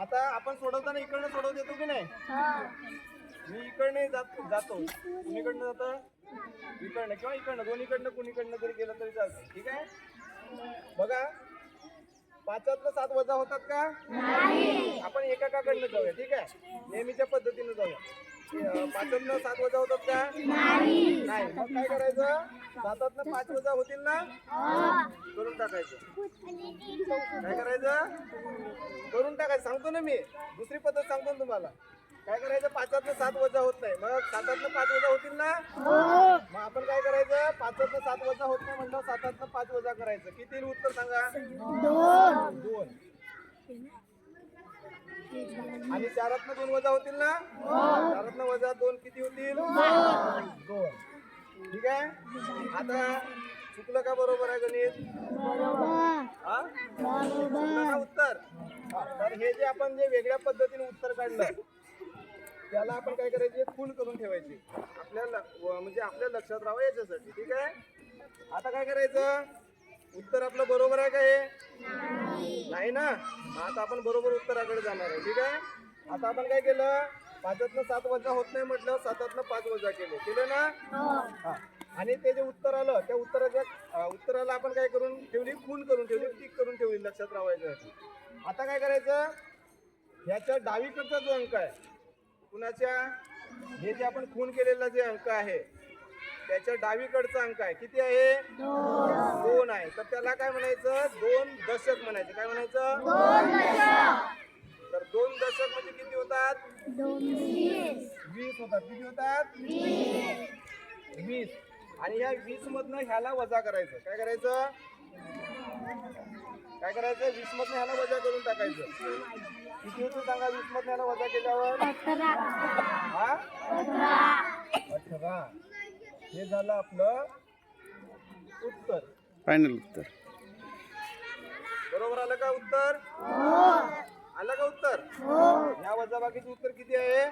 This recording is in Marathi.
आता आपण सोडवताना इकडनं सोडवत येतो की नाही? मी इकडने जात जातो. इकडनं जातं? इकडनं किंवा इकडनं. दोन्हीकडनं कुणीकडनं जरी गेलं तरी चालतं. ठीक आहे? बघा. पाचातलं सात वजा होतात का? आपण एकाकडनं जाऊया. ठीक आहे? नेहमीच्या पद्धतीनं जाऊया. पाचातनं सात वजा होतात का? नाही. मग काय करायचं? सातातनं पाच वजा होतील ना? करून टाकायचं. काय करायचं? करून टाकायचं सांगतो ना मी. दुसरी पद्धत सांगतो ना तुम्हाला. काय करायचं? पाचातनं सात वजा होत नाही. मग सातातनं पाच वजा होतील ना? मग आपण काय करायचं? पाचातनं सात वजा होत नाही म्हणलं सातातनं पाच वजा करायचं. किती येईल उत्तर सांगा? दोन. आणि चारातनं दोन वजा होतील ना? चारातनं वजा दोन किती होतील? दोन. ठीक आहे? आता चुकलं का बरोबर आहे गणित? हा? उत्तर. हा, तर हे जे आपण जे वेगळ्या पद्धतीने उत्तर काढलं त्याला आपण काय करायचे? खून करून ठेवायची. आपल्याला म्हणजे आपल्या लक्षात राहावं याच्यासाठी ठीक आहे? आता काय करायचं? उत्तर आपलं बरोबर आहे का हे? नाही ना? आता आपण बरोबर उत्तराकडे जाणार आहे ठीक आहे? आता आपण काय केलं? पाचातनं सात वजा होत नाही म्हटलं सातातनं पाच वजा केले. केलं ना? हा. आणि ते जे उत्तर आलं त्या उत्तराच्या उत्तराला आपण काय करून ठेवली? खून करून ठेवली टिक करून ठेवली लक्षात राहायचं आता काय करायचं? ह्याच्या डावीकडचा जो अंक आहे कुणाच्या? हे जे आपण खून केलेला जे अंक आहे त्याच्या डावीकडचा अंक आहे. किती आहे? दोन आहे. तर त्याला काय म्हणायचं? दोन दशक म्हणायचं. काय म्हणायचं? तर दोन दशक म्हणजे किती होतात? वीस. होतात. किती होतात? वीस. आणि ह्या वीस मधनं ह्याला वजा करायचं. काय करायचं? काय करायचं? वीस मधनं ह्याला वजा करून टाकायचं. किती होतं सांगा? वीस मधनं ह्याला वजा केल्यावर? हा? अठरा. हे झालं आपलं उत्तर. फायनल उत्तर. बरोबर आलं का उत्तर? आलं का उत्तर? या वजाबाकीचं उत्तर किती आहे?